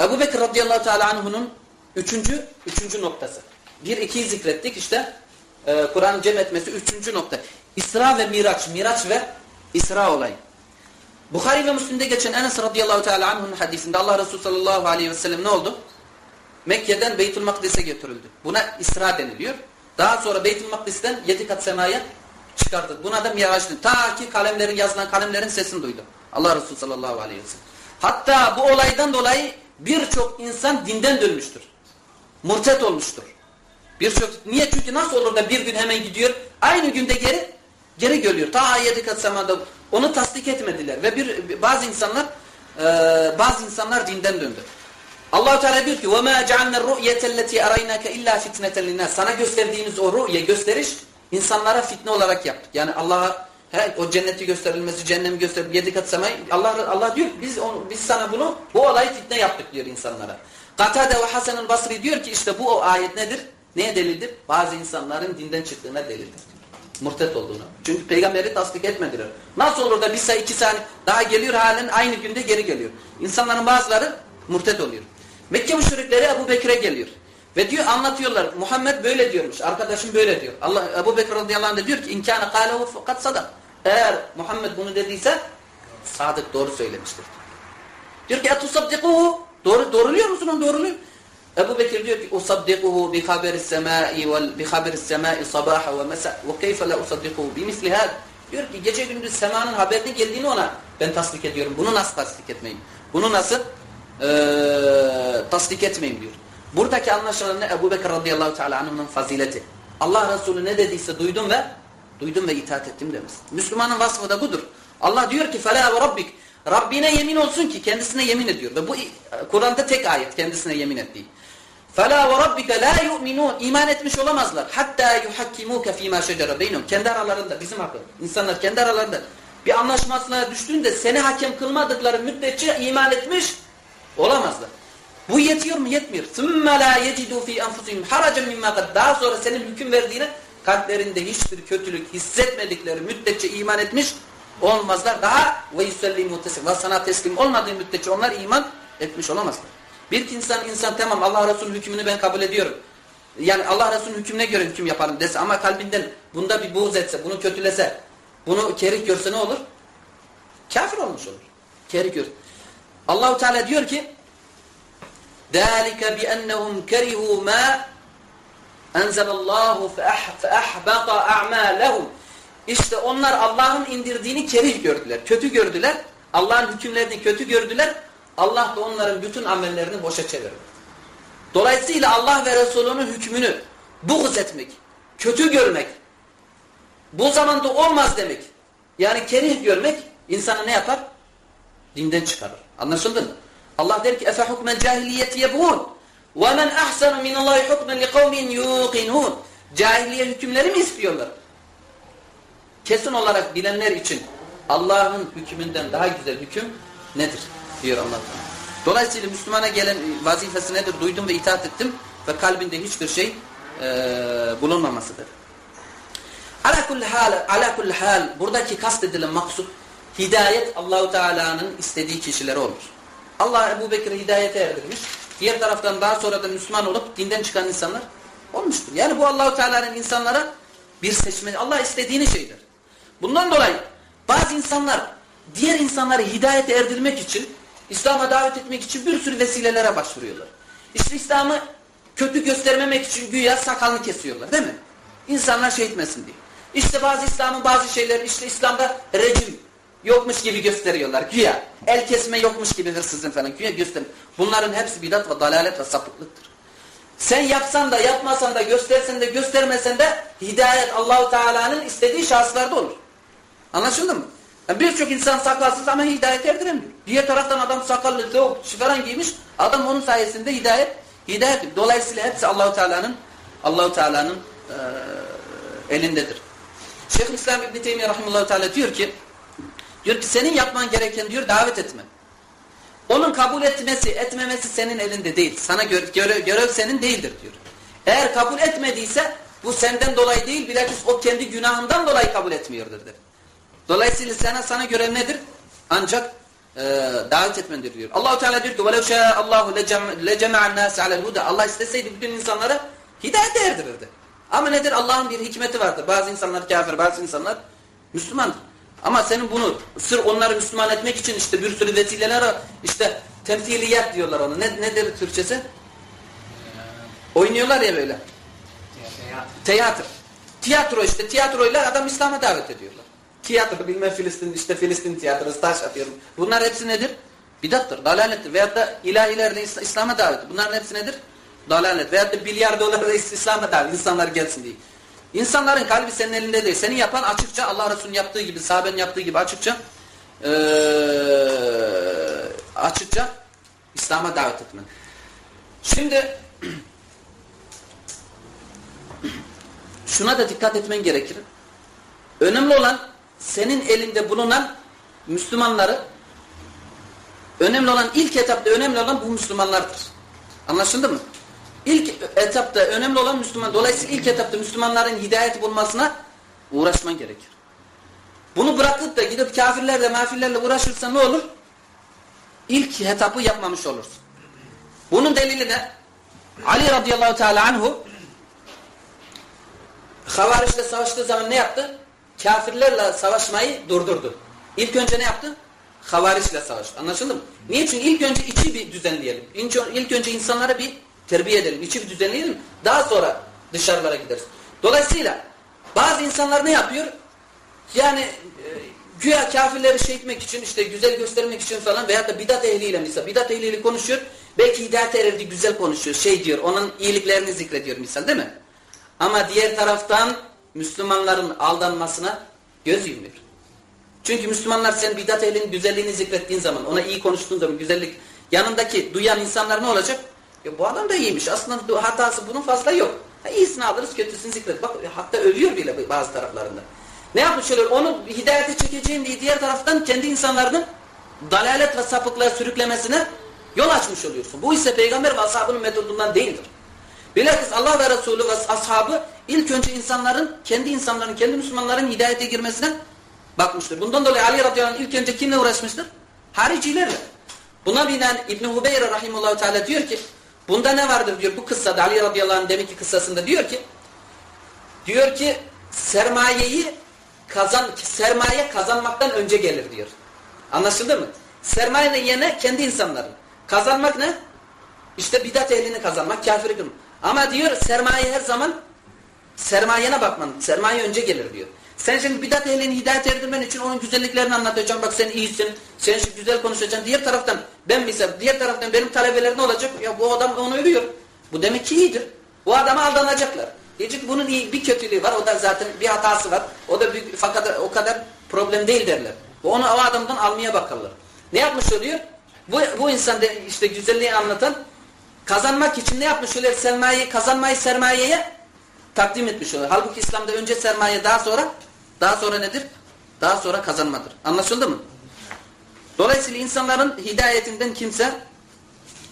Ebu Bekir radıyallahu teala anhu'nun üçüncü, üçüncü noktası. Bir ikiyi zikrettik işte e, Kur'an'ın cem etmesi üçüncü nokta. İsra ve Miraç, Miraç ve İsra olayı. Bukhari ve Müslim'de geçen Enes radıyallahu teala anhu'nun hadisinde Allah Resulü sallallahu aleyhi ve sellem ne oldu? Mekke'den Beytül Makdis'e götürüldü. Buna İsra deniliyor. Daha sonra Beytül Makdis'ten yedi kat semaya çıkardı. Buna da Miraç deniliyor. Ta ki kalemlerin yazılan kalemlerin sesini duydu. Allah Resulü sallallahu aleyhi ve sellem. Hatta bu olaydan dolayı birçok insan dinden dönmüştür. Murtet olmuştur. Birçok niye? Çünkü nasıl olur da bir gün hemen gidiyor, aynı günde geri geri geliyor. Ta yedi kat semada onu tasdik etmediler ve bir bazı insanlar e, bazı insanlar dinden döndü. Allah Teala diyor ki: "Ve ma cealna ru'yetelleti araynaka illa fitneten linnas." Sana gösterdiğimiz o ru'ye gösteriş insanlara fitne olarak yaptık. Yani Allah'a he, o cenneti gösterilmesi, cehennemi gösterilmesi, yedi kat semayı Allah Allah diyor biz onu, biz sana bunu bu olayı fitne yaptık diyor insanlara. Katade ve Hasan Basri diyor ki işte bu o ayet nedir? Neye delildir? Bazı insanların dinden çıktığına delildir. Murtet olduğuna. Çünkü peygamberi tasdik etmediler. Nasıl olur da bir say iki saniye daha geliyor halen aynı günde geri geliyor. İnsanların bazıları murtet oluyor. Mekke müşrikleri Ebu Bekir'e geliyor. Ve diyor anlatıyorlar. Muhammed böyle diyormuş. Arkadaşım böyle diyor. Allah Ebu Bekir radıyallahu anh diyor ki inkâne kâlehu fakat sadak. Eğer Muhammed bunu dediyse sadık doğru söylemiştir. Diyor ki etusaddikuhu doğru doğruluyor musun onu doğruluyor. Ebu Bekir diyor ki usaddikuhu bi haberis semai vel bi haberis semai sabaha ve mesa ve keyfe la usaddikuhu bi misli had. Diyor ki gece gündüz semanın haberini geldiğini ona ben tasdik ediyorum. Bunu nasıl tasdik etmeyeyim? Bunu nasıl e, tasdik etmeyeyim diyor. Buradaki anlaşılan ne? Ebu Bekir radıyallahu teala anh'ın fazileti. Allah Resulü ne dediyse duydum ve duydum ve itaat ettim demiş. Müslümanın vasfı da budur. Allah diyor ki فَلَا وَرَبِّكَ Rabbine yemin olsun ki kendisine yemin ediyor. Ve bu Kur'an'da tek ayet kendisine yemin ettiği. فَلَا وَرَبِّكَ لَا يُؤْمِنُونَ İman etmiş olamazlar. Hatta yuhakkimuke fîmâ şecere beynum. Kendi aralarında bizim hakkı. İnsanlar kendi aralarında bir anlaşmasına düştüğünde seni hakem kılmadıkları müddetçe iman etmiş olamazlar. Bu yetiyor mu? Yetmiyor. ثُمَّ لَا يَجِدُوا ف۪ي أَنْفُسِهِمْ حَرَجًا مِمَّا قَدْ Daha sonra senin hüküm verdiğine kalplerinde hiçbir kötülük hissetmedikleri müddetçe iman etmiş olmazlar. Daha ve yüsellimu teslim. Ve sana teslim olmadığı müddetçe onlar iman etmiş olamazlar. Bir insan insan tamam Allah Resulü'nün hükmünü ben kabul ediyorum. Yani Allah Resulü'nün hükmüne göre hüküm yaparım dese ama kalbinden bunda bir buğz etse, bunu kötülese, bunu kerih görse ne olur? Kafir olmuş olur. Kerih gör. Allahu Teala diyor ki ذَٰلِكَ بِأَنَّهُمْ كَرِهُوا مَا اَنْزَلَ اللّٰهُ فَأَحْبَطَ اَعْمَالَهُمْ İşte onlar Allah'ın indirdiğini kerih gördüler, kötü gördüler. Allah'ın hükümlerini kötü gördüler. Allah da onların bütün amellerini boşa çevirdi. Dolayısıyla Allah ve Resulünün hükmünü buğz etmek, kötü görmek, bu zamanda olmaz demek. Yani kerih görmek insanı ne yapar? Dinden çıkarır. Anlaşıldı mı? Allah der ki efe hukmen cahiliyeti yebğun ve men ahsanu minallahi hukmen li kavmin yuqinun. Cahiliye hükümleri mi istiyorlar? Kesin olarak bilenler için Allah'ın hükmünden daha güzel hüküm nedir? diyor Allah Dolayısıyla Müslümana gelen vazifesi nedir? Duydum ve itaat ettim ve kalbinde hiçbir şey e, bulunmamasıdır. Ala kulli hal, ala kulli hal buradaki kastedilen maksut hidayet Allahu Teala'nın istediği kişilere olur. Allah Ebu Bekir'i hidayete erdirmiş. Diğer taraftan daha sonra da Müslüman olup dinden çıkan insanlar olmuştur. Yani bu Allahu Teala'nın insanlara bir seçme, Allah istediğini şeydir. Bundan dolayı bazı insanlar diğer insanları hidayete erdirmek için, İslam'a davet etmek için bir sürü vesilelere başvuruyorlar. İşte İslam'ı kötü göstermemek için güya sakalını kesiyorlar değil mi? İnsanlar şey etmesin diye. İşte bazı İslam'ın bazı şeyleri işte İslam'da rejim yokmuş gibi gösteriyorlar güya. El kesme yokmuş gibi hırsızın falan güya göster. Bunların hepsi bidat ve dalalet ve sapıklıktır. Sen yapsan da yapmasan da göstersen de göstermesen de hidayet Allahu Teala'nın istediği şahıslarda olur. Anlaşıldı mı? Yani Birçok insan sakalsız ama hidayet erdiremiyor. Diğer taraftan adam sakallı, tavuk, falan giymiş. Adam onun sayesinde hidayet hidayet. Dolayısıyla hepsi Allahu Teala'nın Allahu Teala'nın e, elindedir. Şeyhülislam İbn Teymiyye rahimehullah teala diyor ki Diyor ki senin yapman gereken diyor davet etme. Onun kabul etmesi, etmemesi senin elinde değil. Sana göre, göre, görev senin değildir diyor. Eğer kabul etmediyse bu senden dolayı değil bilakis o kendi günahından dolayı kabul etmiyordur der. Dolayısıyla sana sana görev nedir? Ancak e, davet etmendir diyor. Allahu Teala diyor ki: "Velev şaa Allahu lecema'an nas alel huda." Allah isteseydi bütün insanlara hidayet erdirirdi. Ama nedir? Allah'ın bir hikmeti vardır. Bazı insanlar kafir, bazı insanlar Müslümandır. Ama senin bunu sır onları Müslüman etmek için işte bir sürü vesileler işte temsiliyat diyorlar onu. Ne, nedir Türkçesi? Oynuyorlar ya böyle. Tiyatro. Tiyatro işte. Tiyatroyla adam İslam'a davet ediyorlar. Tiyatro bilmem Filistin işte Filistin tiyatrosu taş atıyorum. Bunlar hepsi nedir? Bidattır, dalalettir. Veyahut da ilahilerde İs- İslam'a davet. Bunların hepsi nedir? Dalalet. Veyahut da bilyar doları İslam'a davet. İnsanlar gelsin diye. İnsanların kalbi senin elinde değil. Seni yapan açıkça Allah Resulü'nün yaptığı gibi, sahabenin yaptığı gibi açıkça eee, açıkça İslam'a davet etmen. Şimdi şuna da dikkat etmen gerekir. Önemli olan senin elinde bulunan Müslümanları önemli olan ilk etapta önemli olan bu Müslümanlardır. Anlaşıldı mı? İlk etapta önemli olan Müslüman. Dolayısıyla ilk etapta Müslümanların hidayeti bulmasına uğraşman gerekir. Bunu bırakıp da gidip kafirlerle mafillerle uğraşırsan ne olur? İlk etapı yapmamış olursun. Bunun delili ne? Ali radıyallahu teala anhu Havariçle savaştığı zaman ne yaptı? Kafirlerle savaşmayı durdurdu. İlk önce ne yaptı? Havariçle savaştı. Anlaşıldı mı? Niye? Çünkü ilk önce içi bir düzenleyelim. İlk önce insanlara bir terbiye edelim. içi düzenleyelim. Daha sonra dışarılara gideriz. Dolayısıyla bazı insanlar ne yapıyor? Yani e, güya kafirleri şey etmek için işte güzel göstermek için falan veyahut da bidat ehliyle misal bidat ehliyle konuşuyor. Belki hidayet erdi güzel konuşuyor. Şey diyor onun iyiliklerini zikrediyor misal değil mi? Ama diğer taraftan Müslümanların aldanmasına göz yumuyor. Çünkü Müslümanlar sen bidat ehlinin güzelliğini zikrettiğin zaman, ona iyi konuştuğun zaman güzellik yanındaki duyan insanlar ne olacak? Ya bu adam da iyiymiş. Aslında hatası bunun fazla yok. Ha, iyisini alırız, kötüsünü zikret. Bak hatta övüyor bile bazı taraflarında. Ne yapmış oluyor? Onu hidayete çekeceğim diye diğer taraftan kendi insanların dalalet ve sapıklığa sürüklemesine yol açmış oluyorsun. Bu ise peygamber ve ashabının metodundan değildir. Bilakis Allah ve Resulü ve ashabı ilk önce insanların, kendi insanların, kendi Müslümanların hidayete girmesine bakmıştır. Bundan dolayı Ali radıyallahu anh ilk önce kimle uğraşmıştır? Haricilerle. Buna binen İbn-i Hubeyre rahimullahu teala diyor ki, bunda ne vardır diyor bu kıssada Ali radıyallahu anh demek ki kıssasında diyor ki, diyor ki sermayeyi kazan, sermaye kazanmaktan önce gelir diyor. Anlaşıldı mı? Sermayenin yerine kendi insanların. Kazanmak ne? İşte bidat ehlini kazanmak, kafiri kılmak. Ama diyor sermaye her zaman sermayene bakman. Sermaye önce gelir diyor. Sen şimdi bidat ehlini hidayet erdirmen için onun güzelliklerini anlatacaksın. Bak sen iyisin. Sen şimdi güzel konuşacaksın. Diğer taraftan ben misal diğer taraftan benim talebelerim ne olacak? Ya bu adam onu övüyor. Bu demek ki iyidir. Bu adama aldanacaklar. Diyecek bunun iyi bir kötülüğü var. O da zaten bir hatası var. O da büyük, fakat o kadar problem değil derler. Bu onu o adamdan almaya bakarlar. Ne yapmış oluyor? Bu, bu insan de işte güzelliği anlatan kazanmak için ne yapmış oluyor? Sermayeyi, kazanmayı sermayeye takdim etmiş oluyor. Halbuki İslam'da önce sermaye daha sonra daha sonra nedir? Daha sonra kazanmadır. Anlaşıldı mı? Dolayısıyla insanların hidayetinden kimse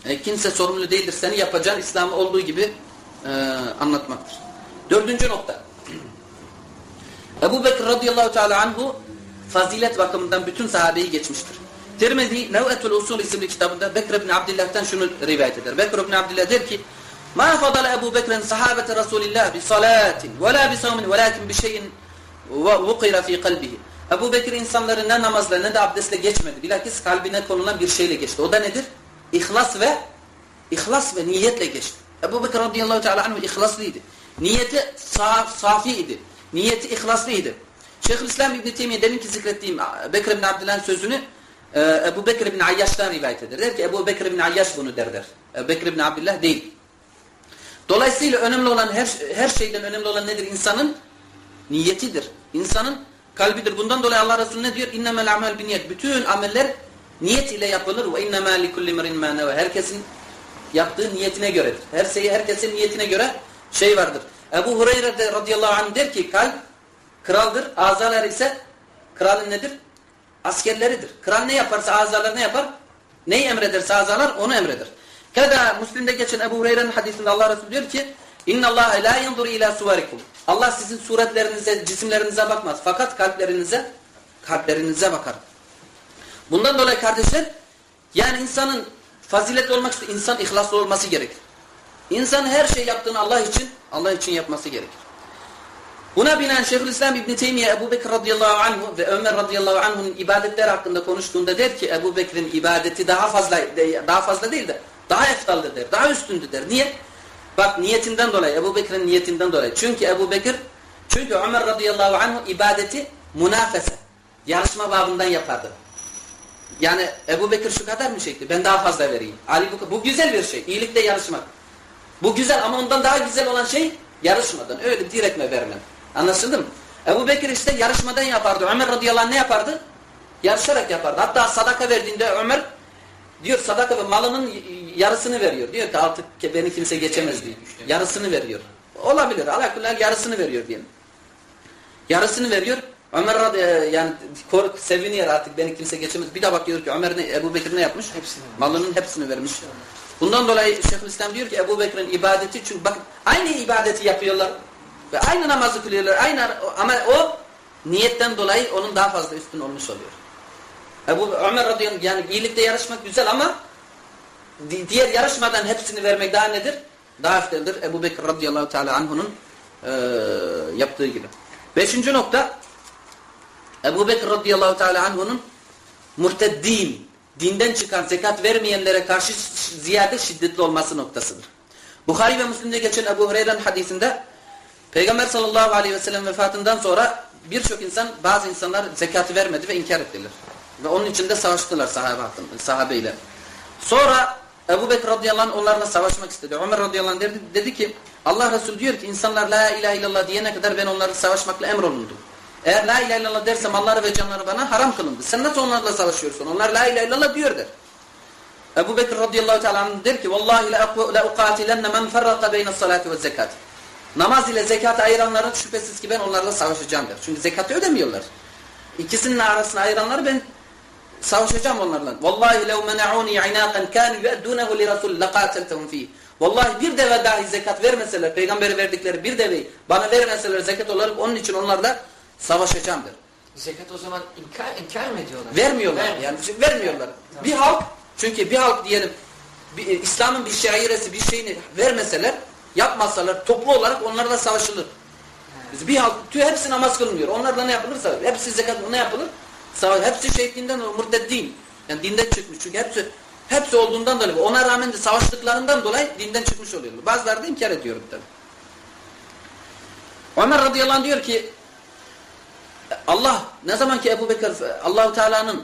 e, kimse sorumlu değildir. Seni yapacağın İslam'ı olduğu gibi e, anlatmaktır. Dördüncü nokta. Ebu Bekir radıyallahu teala anhu fazilet bakımından bütün sahabeyi geçmiştir. Tirmizi Nev'etul Usul isimli kitabında Bekir ibn Abdillah'tan şunu rivayet eder. Bekir ibn Abdillah der ki Ma fadala Ebu Bekir'in sahabete Resulillah bi salatin ve la bi savmin vukira fi kalbihi. Ebu Bekir insanları ne namazla ne de abdestle geçmedi. Bilakis kalbine konulan bir şeyle geçti. O da nedir? İhlas ve ihlas ve niyetle geçti. Ebu Bekir radıyallahu teala anhu ihlaslıydı. Niyeti saf, safiydi. Niyeti ihlaslıydı. Şeyhülislam İbn Teymiye demin ki zikrettiğim Bekir ibn Abdullah'ın sözünü e, Ebu Bekir ibn Ayyaş'tan rivayet eder. Der ki Ebu Bekir ibn Ayyaş bunu der der. Ebu Bekir ibn Abdullah değil. Dolayısıyla önemli olan her, her şeyden önemli olan nedir? İnsanın niyetidir. İnsanın kalbidir. Bundan dolayı Allah Resulü ne diyor? İnnemel amel bin niyet. Bütün ameller niyet ile yapılır. Ve innemâ likulli mirin mâ neve. Herkesin yaptığı niyetine göredir. Her şeyi herkesin niyetine göre şey vardır. Ebu Hureyre de radıyallahu anh der ki kalp kraldır. Azalar ise kralın nedir? Askerleridir. Kral ne yaparsa azalar ne yapar? Neyi emrederse azalar onu emreder. Kada Müslim'de geçen Ebu Hureyre'nin hadisinde Allah Resulü diyor ki İnna Allah la yanzuru ila suvarikum. Allah sizin suretlerinize, cisimlerinize bakmaz. Fakat kalplerinize kalplerinize bakar. Bundan dolayı kardeşler yani insanın faziletli olmak için insan ihlaslı olması gerekir. İnsan her şey yaptığını Allah için Allah için yapması gerekir. Buna binaen Şeyhülislam İbn Teymiye Ebu Bekir radıyallahu anhu ve Ömer radıyallahu anh'un ibadetler hakkında konuştuğunda der ki Ebu Bekir'in ibadeti daha fazla daha fazla değil de daha eftaldır der, daha üstündür der. Niye? Bak niyetinden dolayı, Ebu Bekir'in niyetinden dolayı. Çünkü Ebu Bekir, çünkü Ömer radıyallahu anhu ibadeti münafese, yarışma babından yapardı. Yani Ebu Bekir şu kadar mı çekti? Ben daha fazla vereyim. Ali bu, bu güzel bir şey. İyilikle yarışmak. Bu güzel ama ondan daha güzel olan şey yarışmadan. Öyle direkt mi vermem. Anlaşıldı mı? Ebu Bekir işte yarışmadan yapardı. Ömer radıyallahu anh ne yapardı? Yarışarak yapardı. Hatta sadaka verdiğinde Ömer diyor sadaka ve malının yarısını veriyor. Diyor ki artık beni kimse geçemez diyor. Yarısını veriyor. Olabilir. Alakullahal yarısını veriyor diyelim. Yarısını veriyor. Ömer radıyallahu yani kork, seviniyor artık beni kimse geçemez. Bir de bakıyor ki Ömer ne, Ebu Bekir ne yapmış? Hepsini. Malının hepsini vermiş. Bundan dolayı Şeyhülislam diyor ki Ebu Bekir'in ibadeti çünkü bakın aynı ibadeti yapıyorlar. Ve aynı namazı kılıyorlar. Aynı ama o niyetten dolayı onun daha fazla üstün olmuş oluyor. Ebu Ömer radıyallahu yani iyilikte yarışmak güzel ama di diğer yarışmadan hepsini vermek daha nedir? Daha efteldir. Ebu Bekir radıyallahu teala anhunun e, yaptığı gibi. Beşinci nokta Ebu Bekir radıyallahu teala anhunun murteddin, dinden çıkan zekat vermeyenlere karşı ziyade şiddetli olması noktasıdır. Bukhari ve Müslim'de geçen Ebu Hureyre'nin hadisinde Peygamber sallallahu aleyhi ve sellem vefatından sonra birçok insan, bazı insanlar zekatı vermedi ve inkar ettiler. Ve onun için de savaştılar sahabe, sahabeyle. Sonra Ebu Bekir radıyallahu anh onlarla savaşmak istedi. Ömer radıyallahu anh dedi, dedi ki Allah Resulü diyor ki insanlar la ilahe illallah diyene kadar ben onları savaşmakla emrolundum. Eğer la ilahe illallah dersem malları ve canları bana haram kılındı. Sen nasıl onlarla savaşıyorsun? Onlar la ilahe illallah diyor der. Ebu Bekir radıyallahu teala der ki Vallahi la uqatilenne men ferraka beyne salati ve zekat. Namaz ile zekatı ayıranların şüphesiz ki ben onlarla savaşacağım der. Çünkü zekatı ödemiyorlar. İkisinin arasını ayıranları ben savaşacağım onlarla. Vallahi lev mena'uni inakan kanu yu'addunahu li rasul laqataltuhum fi. Vallahi bir deve dahi zekat vermeseler, peygamberi verdikleri bir deveyi bana vermeseler zekat olarak onun için onlarla savaşacağım der. Zekat o zaman inkar, inkar mı ediyorlar? Vermiyorlar Vermiyor. yani vermiyorlar. Bir halk çünkü bir halk diyelim İslam'ın bir şairesi bir şeyini vermeseler yapmasalar toplu olarak onlarla savaşılır. Biz bir halk tüy hepsi namaz kılmıyor. Onlarla ne yapılırsa hepsi zekat ne yapılır? Savaş, hepsi şehitliğinden murteddin. Yani dinden çıkmış. Çünkü hepsi hepsi olduğundan dolayı ona rağmen de savaştıklarından dolayı dinden çıkmış oluyorlar. Bazıları da inkar ediyor tabii. Ömer radıyallahu anh diyor ki Allah ne zaman ki Ebu Bekir Allahu Teala'nın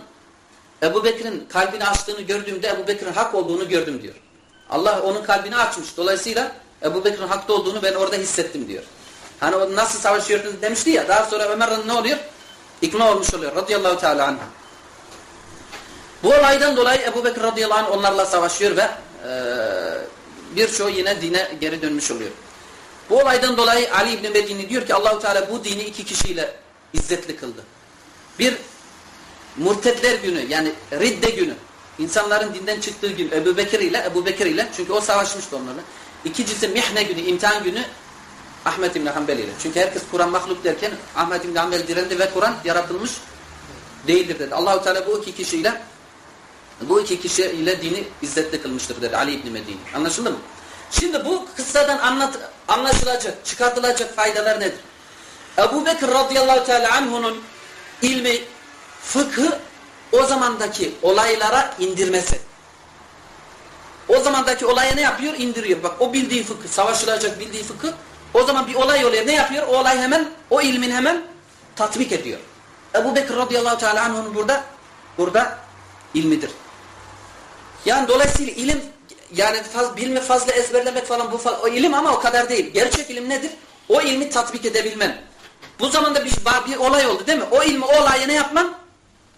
Ebu Bekir'in kalbini açtığını gördüğümde Ebu Bekir'in hak olduğunu gördüm diyor. Allah onun kalbini açmış. Dolayısıyla Ebu Bekir'in hakta olduğunu ben orada hissettim diyor. Hani nasıl savaşıyordunuz demişti ya. Daha sonra Ömer ne oluyor? İkna olmuş oluyor. Radıyallahu Teala anh. Bu olaydan dolayı Ebu Bekir radıyallahu anh onlarla savaşıyor ve e, birçoğu yine dine geri dönmüş oluyor. Bu olaydan dolayı Ali İbni Medini diyor ki Allahu Teala bu dini iki kişiyle izzetli kıldı. Bir murtedler günü yani ridde günü. insanların dinden çıktığı gün Ebu Bekir ile Ebu Bekir ile çünkü o savaşmıştı onlarla. İkincisi mihne günü, imtihan günü Ahmet İbni Hanbel ile. Çünkü herkes Kur'an mahluk derken Ahmet İbni Hanbel direndi ve Kur'an yaratılmış değildir dedi. Allahu Teala bu iki kişiyle bu iki kişi ile dini izzetli kılmıştır dedi Ali İbni Medini. Anlaşıldı mı? Şimdi bu kıssadan anlat, anlaşılacak, çıkartılacak faydalar nedir? Ebu Bekir radıyallahu teala anhunun ilmi, fıkhı o zamandaki olaylara indirmesi. O zamandaki olaya ne yapıyor? İndiriyor. Bak o bildiği fıkı, savaşılacak bildiği fıkı o zaman bir olay oluyor. Ne yapıyor? O olay hemen, o ilmin hemen tatbik ediyor. Ebu Bekir radıyallahu teala anhunun burada, burada ilmidir. Yani dolayısıyla ilim yani faz, bilme fazla ezberlemek falan bu fa o ilim ama o kadar değil. Gerçek ilim nedir? O ilmi tatbik edebilmen. Bu zamanda bir, bir olay oldu değil mi? O ilmi, o olayı ne yapman?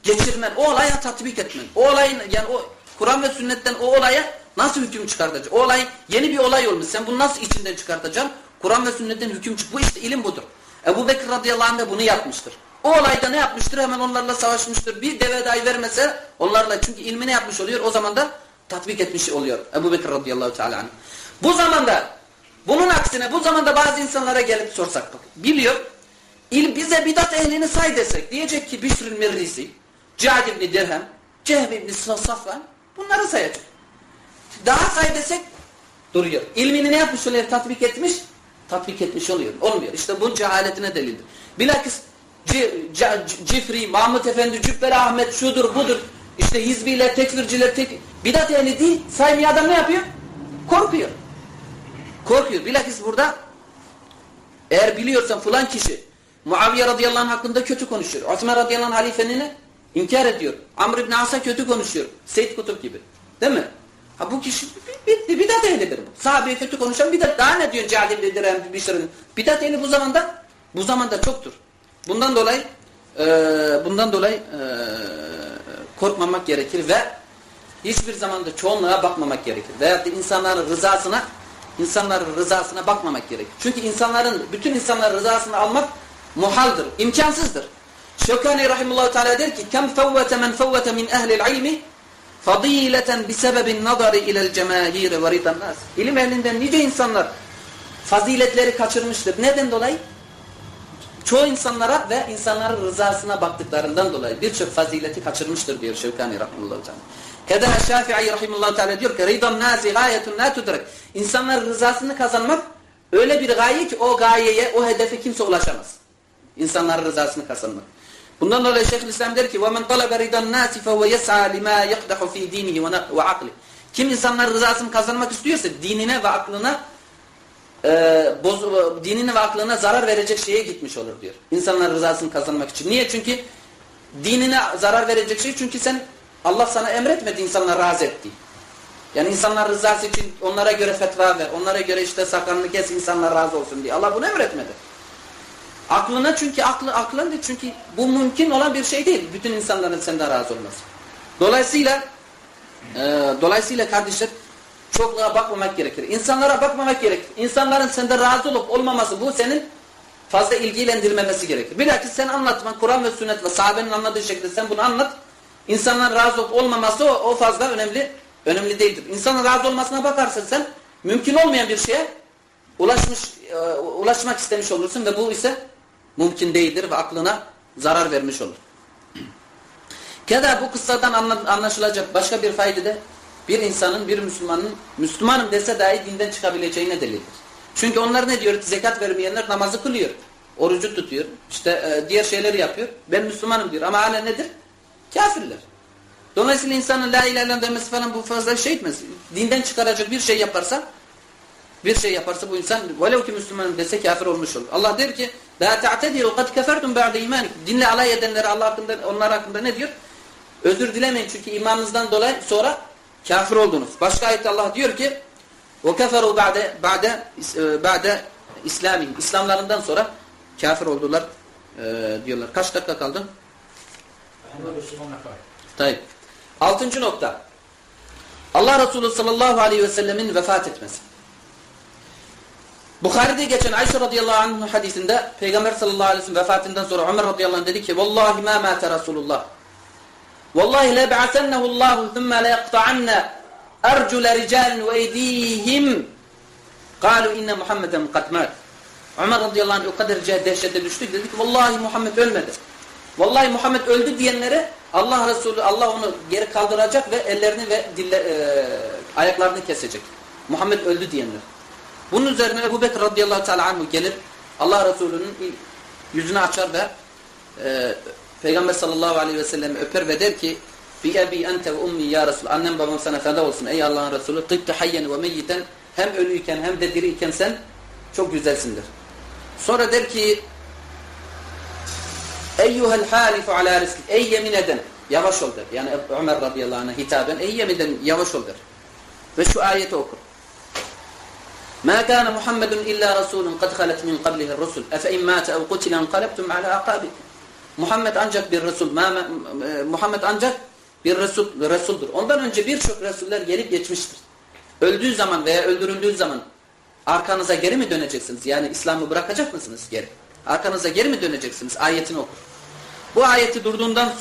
Geçirmen. O olaya tatbik etmen. O olayın yani o Kur'an ve sünnetten o olaya nasıl hüküm çıkartacaksın? O olay yeni bir olay olmuş. Sen bunu nasıl içinden çıkartacaksın? Kur'an ve sünnetten hüküm çık. Bu işte ilim budur. Ebu Bekir radıyallahu anh da bunu yapmıştır. O olayda ne yapmıştır? Hemen onlarla savaşmıştır. Bir deve dahi vermese onlarla çünkü ilmi ne yapmış oluyor? O zaman da tatbik etmiş oluyor. Ebu Bekir radıyallahu teala anh. Bu zamanda bunun aksine bu zamanda bazı insanlara gelip sorsak bak. Biliyor. İl, bize bidat ehlini say desek. Diyecek ki Bişrül Mirrisi, Cad ibn Dirhem, Cehm ibn Safvan bunları sayacak. Daha say desek duruyor. İlmini ne yapmış oluyor? Tatbik etmiş. Tatbik etmiş oluyor. Olmuyor. İşte bu cehaletine delildir. Bilakis Cifri, Mahmut Efendi, Cübbeli Ahmet şudur budur. İşte hizbiler, tekfirciler, tek... bidat ehli değil. Saymaya adam ne yapıyor? Korkuyor. Korkuyor. Bilakis burada eğer biliyorsan falan kişi Muaviye radıyallahu anh hakkında kötü konuşuyor. Osman radıyallahu anh halifenini inkar ediyor. Amr ibn As'a kötü konuşuyor. Seyyid Kutup gibi. Değil mi? Ha bu kişi bitti. Bidat ehlidir bu. Sahabeye kötü konuşan bidat. Daha ne diyorsun Cahil ibn Dirhem, Bişr'in? Bidat ehli bu zamanda bu zamanda çoktur. Bundan dolayı e, bundan dolayı e, korkmamak gerekir ve hiçbir zamanda çoğunluğa bakmamak gerekir. Veyahut da insanların rızasına insanların rızasına bakmamak gerekir. Çünkü insanların bütün insanların rızasını almak muhaldır, imkansızdır. Şevkani rahimullahu teala der ki: "Kem fevvete men fevvete min ehli'l ilmi fadileten bi sebebin nazari ila'l cemaahir ve ridan nas." İlim ehlinden nice insanlar faziletleri kaçırmıştır. Neden dolayı? Çoğu insanlara ve insanların rızasına baktıklarından dolayı birçok fazileti kaçırmıştır diyor Şevkani rahimullahu teala. Keda Şafii rahimullahu teala diyor ki ridan nasi gayetun la tudrak. İnsanların rızasını kazanmak öyle bir gaye ki o gayeye, o hedefe kimse ulaşamaz. İnsanların rızasını kazanmak. Bundan dolayı Şeyhülislam der ki: "Ve talaba ridan nasi fehuve yes'a lima yaqdahu fi dinihi ve akli." Kim insanların rızasını kazanmak istiyorsa dinine ve aklına e, dinine ve aklına zarar verecek şeye gitmiş olur diyor. İnsanların rızasını kazanmak için. Niye? Çünkü dinine zarar verecek şey çünkü sen Allah sana emretmedi insanları razı etti. Yani insanlar rızası için onlara göre fetva ver. Onlara göre işte sakalını kes insanlar razı olsun diye. Allah bunu emretmedi. Aklına çünkü aklı aklındır çünkü bu mümkün olan bir şey değil. Bütün insanların senden razı olması. Dolayısıyla e, dolayısıyla kardeşler çokluğa bakmamak gerekir. İnsanlara bakmamak gerekir. İnsanların sende razı olup olmaması bu senin fazla ilgilendirmemesi gerekir. Bilakis sen anlatman Kur'an ve sünnet ve sahabenin anladığı şekilde sen bunu anlat. İnsanların razı olup olmaması o, o fazla önemli önemli değildir. İnsanın razı olmasına bakarsan sen mümkün olmayan bir şeye ulaşmış e, ulaşmak istemiş olursun ve bu ise mümkün değildir ve aklına zarar vermiş olur. Keda bu kıssadan anlaşılacak başka bir fayda da bir insanın, bir Müslümanın Müslümanım dese dahi dinden çıkabileceğine delildir. Çünkü onlar ne diyor? Zekat vermeyenler namazı kılıyor. Orucu tutuyor. işte e, diğer şeyleri yapıyor. Ben Müslümanım diyor. Ama hala nedir? Kafirler. Dolayısıyla insanın la ilahe demesi falan bu fazla şey etmez. Dinden çıkaracak bir şey yaparsa bir şey yaparsa bu insan velev ki Müslümanım dese kafir olmuş olur. Allah der ki la ta'tediru kad kefertum ba'de imanikum. Dinle alay edenleri Allah hakkında onlar hakkında ne diyor? Özür dilemeyin çünkü imanınızdan dolayı sonra kafir oldunuz. Başka ayette Allah diyor ki o keferu ba'de ba'de ba'de İslami İslamlarından sonra kafir oldular e, diyorlar. Kaç dakika kaldı? Tayyip. Altıncı nokta. Allah Resulü sallallahu aleyhi ve sellemin vefat etmesi. Bukhari'de geçen Ayşe radıyallahu anh hadisinde Peygamber sallallahu aleyhi ve sellem vefatından sonra Ömer radıyallahu anh dedi ki Vallahi ma mâte Resulullah. Vallahi leb'asennehu Allahu thumme leyakta'anne ercule ricalin ve eydihim kalu inne Muhammeden kad. Ömer radıyallahu anh o kadar dehşete düştü dedi ki Vallahi Muhammed ölmedi. Vallahi Muhammed öldü diyenlere Allah Resulü Allah onu geri kaldıracak ve ellerini ve dille, e, ayaklarını kesecek. Muhammed öldü diyenler. Bunun üzerine Ebu Bekir radıyallahu teala anhu gelir Allah Resulü'nün yüzünü açar ve e, Peygamber sallallahu aleyhi ve sellem öper ve der ki bi ebi ente ve ummi ya Resul annem babam sana feda olsun ey Allah'ın Resulü tıbte hayyen ve meyyiten hem ölüyken hem de diriyken sen çok güzelsindir. Sonra der ki Eyyuhel halifu ala rizki. Ey yemin eden. Yavaş ol der. Yani Ömer radıyallahu anh'a hitaben. Ey yemin eden yavaş ol der. Ve şu ayeti okur. Ma kana Muhammedun illa rasulun kad halet min rusul. Efe in mâte ev kutile enqalebtum ala akabikum. Muhammed ancak bir resul. Muhammed ancak bir resul, resuldur. Ondan önce birçok resuller gelip geçmiştir. Öldüğü zaman veya öldürüldüğü zaman arkanıza geri mi döneceksiniz? Yani İslam'ı bırakacak mısınız geri? Arkanıza geri mi döneceksiniz? Ayetini okur. Bu ayeti durduğundan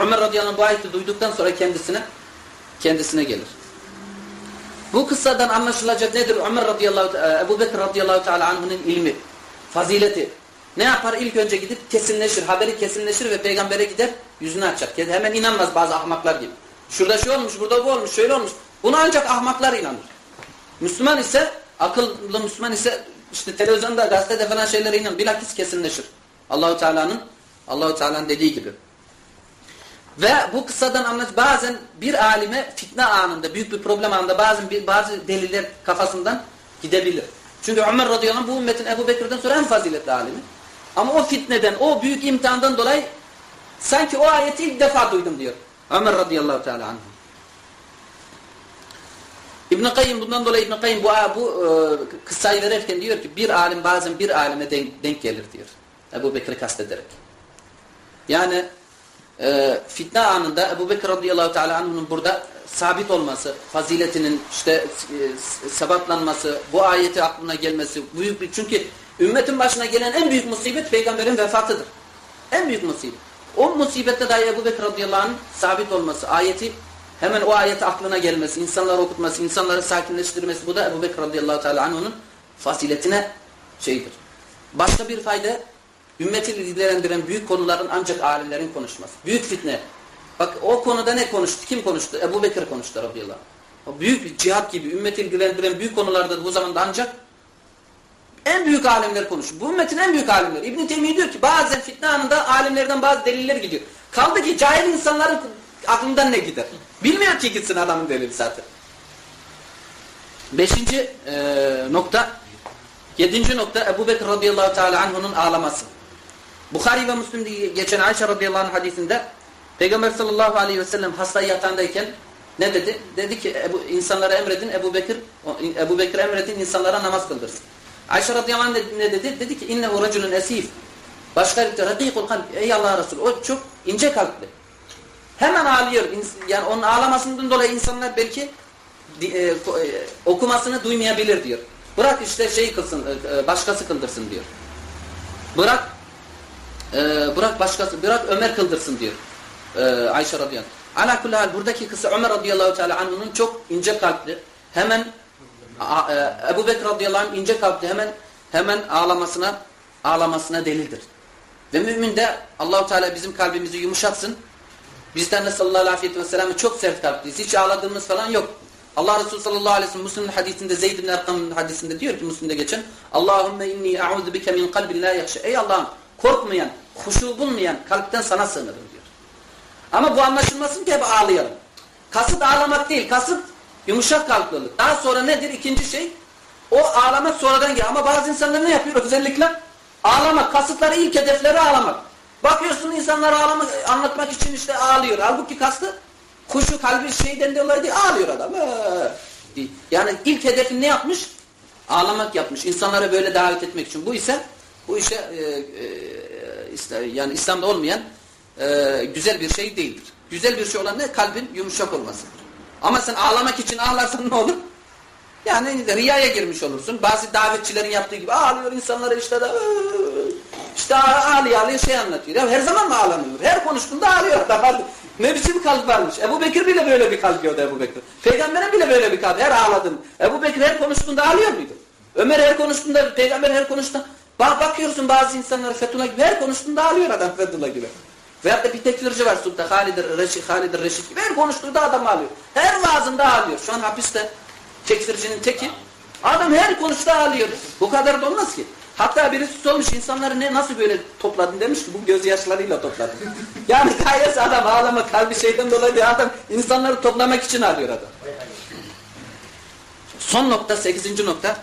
Ömer radıyallahu anh bu ayeti duyduktan sonra kendisine kendisine gelir. Bu kıssadan anlaşılacak nedir? Ömer radıyallahu Ebu Bekir radıyallahu teala anh'ın ilmi, fazileti. Ne yapar? İlk önce gidip kesinleşir. Haberi kesinleşir ve peygambere gider yüzünü açar. Hemen inanmaz bazı ahmaklar gibi. Şurada şu olmuş, burada bu olmuş, şöyle olmuş. Buna ancak ahmaklar inanır. Müslüman ise, akıllı Müslüman ise işte televizyonda, gazetede falan şeylere inanır. Bilakis kesinleşir. Allahu Teala'nın Allahu Teala'nın dediği gibi. Ve bu kıssadan anlat bazen bir alime fitne anında, büyük bir problem anında bazen bir, bazı deliller kafasından gidebilir. Çünkü Ömer radıyallahu anh bu ümmetin Ebu Bekir'den sonra en faziletli alimi. Ama o fitneden, o büyük imtihandan dolayı sanki o ayeti ilk defa duydum diyor. Ömer radıyallahu teala anh. İbn Kayyim bundan dolayı İbn Kayyim bu bu e, kıssayı verirken diyor ki bir alim bazen bir alime denk, denk gelir diyor. Ebu Bekir'i kastederek. Yani e, fitne anında Ebu Bekir radıyallahu teala anh'ın burada sabit olması, faziletinin işte e, sebatlanması, bu ayeti aklına gelmesi büyük bir çünkü ümmetin başına gelen en büyük musibet peygamberin vefatıdır. En büyük musibet. O musibette dahi Ebu Bekir radıyallahu anh sabit olması, ayeti hemen o ayeti aklına gelmesi, insanları okutması, insanları sakinleştirmesi bu da Ebu Bekir radıyallahu teala anh'ın faziletine şeydir. Başka bir fayda ümmeti ilgilendiren büyük konuların ancak alimlerin konuşması. Büyük fitne. Bak o konuda ne konuştu? Kim konuştu? Ebu Bekir konuştu radıyallahu anh. O büyük cihat gibi ümmeti ilgilendiren büyük konularda bu zamanda ancak en büyük alimler konuşuyor. Bu ümmetin en büyük alimleri. İbn-i diyor ki bazen fitne anında alimlerden bazı deliller gidiyor. Kaldı ki cahil insanların aklından ne gider? Bilmiyor ki gitsin adamın delili zaten. Beşinci e, nokta, yedinci nokta Ebu Bekir radıyallahu teala anh'unun ağlaması. Bukhari ve Müslim'de geçen Ayşe radıyallahu anh hadisinde Peygamber sallallahu aleyhi ve sellem hasta yatağındayken ne dedi? Dedi ki Ebu, insanlara emredin Ebu Bekir Ebu Bekir emredin insanlara namaz kıldırsın. Ayşe radıyallahu anh ne dedi? Dedi ki innehu raculun esif. Başka bir rakikul kalp. Ey Allah Resulü o çok ince kalpli. Hemen ağlıyor. Yani onun ağlamasından dolayı insanlar belki e, e, okumasını duymayabilir diyor. Bırak işte şey kılsın, e, başkası kıldırsın diyor. Bırak e, bırak başkası, bırak Ömer kıldırsın diyor. E, Ayşe radıyallahu anh. Ala kulli hal buradaki kısa Ömer radıyallahu teala anh'ın çok ince kalpli. Hemen a, e, Ebu Bekir radıyallahu anh ince kalpli hemen hemen ağlamasına ağlamasına delildir. Ve mümin de Allahu Teala bizim kalbimizi yumuşatsın. Bizden de sallallahu aleyhi ve sellem çok sert kalpliyiz. Hiç ağladığımız falan yok. Allah Resulü sallallahu aleyhi ve sellem hadisinde Zeyd bin Erkam'ın hadisinde diyor ki Müslim'de geçen Allahümme inni e'udhu bike min kalbin la yakşe. Ey Allah'ım korkmayan, huşu bulmayan kalpten sana sığınırım diyor. Ama bu anlaşılmasın ki hep ağlayalım. Kasıt ağlamak değil, kasıt yumuşak kalplılık. Daha sonra nedir? İkinci şey o ağlamak sonradan geliyor. Ama bazı insanlar ne yapıyor özellikle? Ağlamak. Kasıtları ilk hedefleri ağlamak. Bakıyorsun insanlar ağlamak, anlatmak için işte ağlıyor. Halbuki kastı kuşu kalbi şeyden dolayı değil ağlıyor adam. Ee, yani ilk hedefin ne yapmış? Ağlamak yapmış. İnsanlara böyle davet etmek için. Bu ise bu işe e, e, yani İslam'da olmayan e, güzel bir şey değildir. Güzel bir şey olan ne? Kalbin yumuşak olmasıdır. Ama sen ağlamak için ağlarsan ne olur? Yani riyaya girmiş olursun. Bazı davetçilerin yaptığı gibi ağlıyor insanlara işte de işte ağlıyor ağlıyor şey anlatıyor. Ya her zaman mı ağlamıyor? Her konuştuğunda ağlıyor adam. Ne biçim kalp varmış. Ebu Bekir bile böyle bir kalp yiyordu Ebu Bekir. Peygamber'e bile böyle bir kalp. Her ağladım. Ebu Bekir her konuştuğunda ağlıyor muydu? Ömer her konuştuğunda, Peygamber her konuştuğunda. Bak bakıyorsun bazı insanlar Fethullah gibi her konuştuğunda ağlıyor adam Fethullah gibi. Veyahut da bir tekfirci var Sultan Halid Reşit, Halid Reşit gibi her konuştuğunda adam ağlıyor. Her vaazında ağlıyor. Şu an hapiste tekfircinin teki. Adam her konuştuğunda ağlıyor. Bu kadar da olmaz ki. Hatta birisi sormuş insanları ne nasıl böyle topladın demiş ki bu gözyaşlarıyla topladım. yani gayesi adam ağlama kalbi şeyden dolayı adam insanları toplamak için ağlıyor adam. Son nokta sekizinci nokta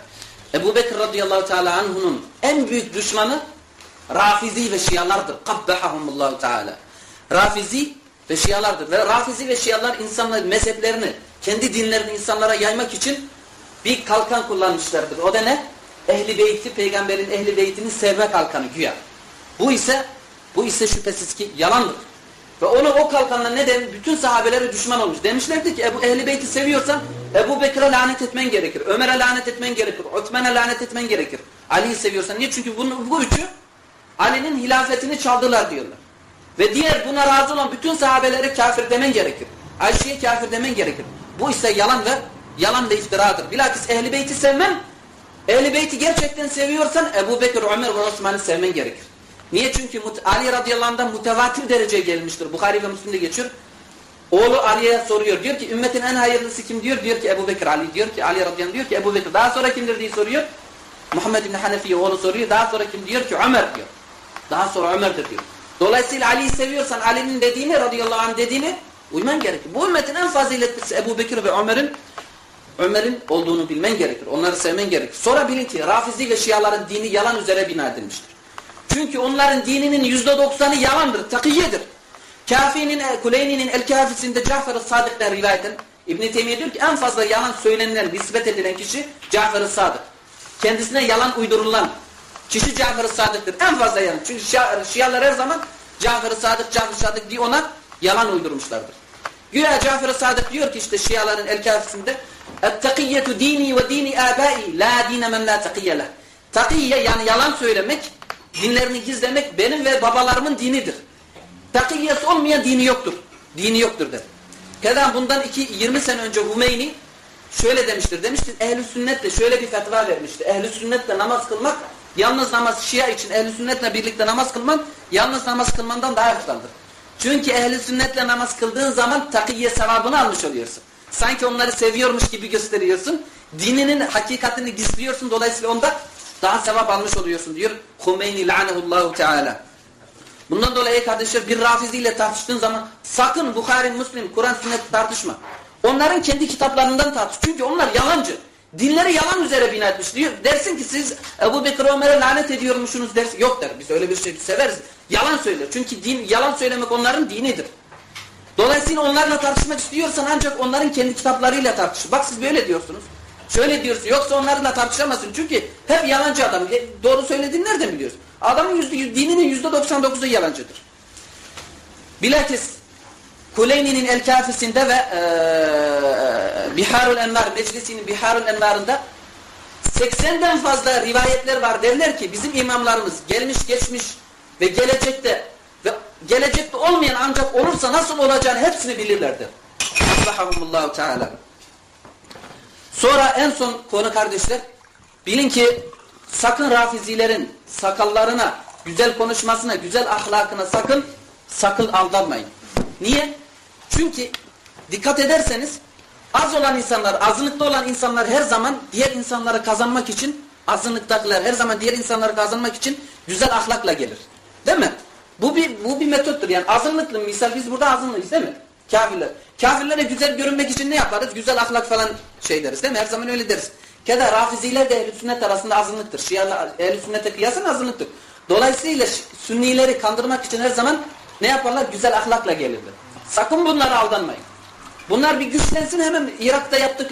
Ebu Bekir radıyallahu teala anhunun en büyük düşmanı Rafizi ve Şialardır. Kabbehahumullahu teala. Rafizi ve Şialardır. Ve Rafizi ve Şialar insanlar mezheplerini, kendi dinlerini insanlara yaymak için bir kalkan kullanmışlardır. O da ne? Ehli beyti, peygamberin ehli beytini sevme kalkanı güya. Bu ise bu ise şüphesiz ki yalandır. Ve onu o kalkanla neden bütün sahabelere düşman olmuş. Demişlerdi ki Ebu ehli beyti seviyorsan Ebu Bekir'e lanet etmen gerekir. Ömer'e lanet etmen gerekir. Osman'a lanet etmen gerekir. Ali'yi seviyorsan. Niye? Çünkü bunu, bu üçü Ali'nin hilafetini çaldılar diyorlar. Ve diğer buna razı olan bütün sahabelere kafir demen gerekir. Ayşe'ye kafir demen gerekir. Bu ise yalan ve yalan ve iftiradır. Bilakis ehli beyti sevmen Ehl-i Beyt'i gerçekten seviyorsan Ebu Bekir, Ömer ve Osman'ı sevmen gerekir. Niye? Çünkü Ali radıyallahu anh'dan mütevatir dereceye gelmiştir. Bukhari ve Müslim'de geçiyor. Oğlu Ali'ye soruyor. Diyor ki ümmetin en hayırlısı kim diyor? Diyor ki Ebu Bekir Ali. Diyor ki Ali radıyallahu anh diyor ki Ebu Bekir. Daha sonra kimdir diye soruyor. Muhammed bin Hanefi'ye oğlu soruyor. Daha sonra kim diyor ki Ömer diyor. Daha sonra Ömer'dir diyor. Dolayısıyla Ali'yi seviyorsan Ali'nin dediğini radıyallahu anh dediğini uyman gerekir. Bu ümmetin en faziletlisi Ebu Bekir ve Ömer'in Ömer'in olduğunu bilmen gerekir. Onları sevmen gerekir. Sonra bilin ki Rafizi ve Şiaların dini yalan üzere bina edilmiştir. Çünkü onların dininin yüzde doksanı yalandır, takiyedir. Kafi'nin, Kuleyni'nin El-Kafisinde Cafer-ı Sadık'tan rivayeten İbn-i Teymiye diyor ki en fazla yalan söylenilen, nispet edilen kişi Cafer-ı Sadık. Kendisine yalan uydurulan kişi Cafer-ı Sadık'tır. En fazla yalan. Çünkü Şia, Şialar her zaman Cafer-ı Sadık, Cafer-ı Sadık diye ona yalan uydurmuşlardır. Güya Cafer-ı Sadık diyor ki işte Şiaların El-Kafisinde اَتَّقِيَّةُ dini ve dini abai la dine men la takiyye leh. Takiyye yani yalan söylemek, dinlerini gizlemek benim ve babalarımın dinidir. Takiyyesi olmayan dini yoktur. Dini yoktur der. Keda bundan iki, 20 sene önce Hümeyni şöyle demiştir. Demiştir ehl-i sünnetle şöyle bir fetva vermişti. Ehl-i sünnetle namaz kılmak yalnız namaz Şia için ehl-i sünnetle birlikte namaz kılman yalnız namaz kılmandan daha eftaldır. Çünkü ehl-i sünnetle namaz kıldığın zaman takiyye sevabını almış oluyorsun. Sanki onları seviyormuş gibi gösteriyorsun. Dininin hakikatini gizliyorsun. Dolayısıyla onda daha sevap almış oluyorsun diyor. Hümeyni lanehullahu teala. Bundan dolayı kardeşler bir Rafizi ile tartıştığın zaman sakın Bukhari, Müslim, Kur'an, sünnet tartışma. Onların kendi kitaplarından tartış. Çünkü onlar yalancı. Dinleri yalan üzere bina etmiş. Diyor, dersin ki siz Ebu Bekir Ömer'e lanet ediyormuşsunuz dersin. Yok der. Biz öyle bir şey severiz. Yalan söyler. Çünkü din, yalan söylemek onların dinidir. Dolayısıyla onlarla tartışmak istiyorsan ancak onların kendi kitaplarıyla tartış. Bak siz böyle diyorsunuz. Şöyle diyorsun. Yoksa onlarla tartışamazsın. Çünkü hep yalancı adam. E, Doğru söylediğini nereden biliyorsun? Adamın yüzde, yüz- dininin yüzde 99'u yalancıdır. Bilakis Kuleyni'nin El Kafisinde ve e, Biharul Envar, Meclisi'nin Biharul Envar'ında 80'den fazla rivayetler var. Derler ki bizim imamlarımız gelmiş geçmiş ve gelecekte ve gelecekte olmayan ancak olursa nasıl olacağını hepsini bilirlerdi. Allahumullahu Teala. Sonra en son konu kardeşler bilin ki sakın rafizilerin sakallarına, güzel konuşmasına, güzel ahlakına sakın sakın aldanmayın. Niye? Çünkü dikkat ederseniz az olan insanlar, azınlıkta olan insanlar her zaman diğer insanları kazanmak için azınlıktakiler her zaman diğer insanları kazanmak için güzel ahlakla gelir. Değil mi? Bu bir bu bir metottur. Yani azınlıklı misal biz burada azınlığız değil mi? Kafirler. Kafirlere güzel görünmek için ne yaparız? Güzel ahlak falan şey deriz değil mi? Her zaman öyle deriz. Keda Rafiziler de ehl sünnet arasında azınlıktır. Şialar ehl sünnete kıyasın azınlıktır. Dolayısıyla sünnileri kandırmak için her zaman ne yaparlar? Güzel ahlakla gelirler. Sakın bunlara aldanmayın. Bunlar bir güçlensin hemen Irak'ta yaptıkları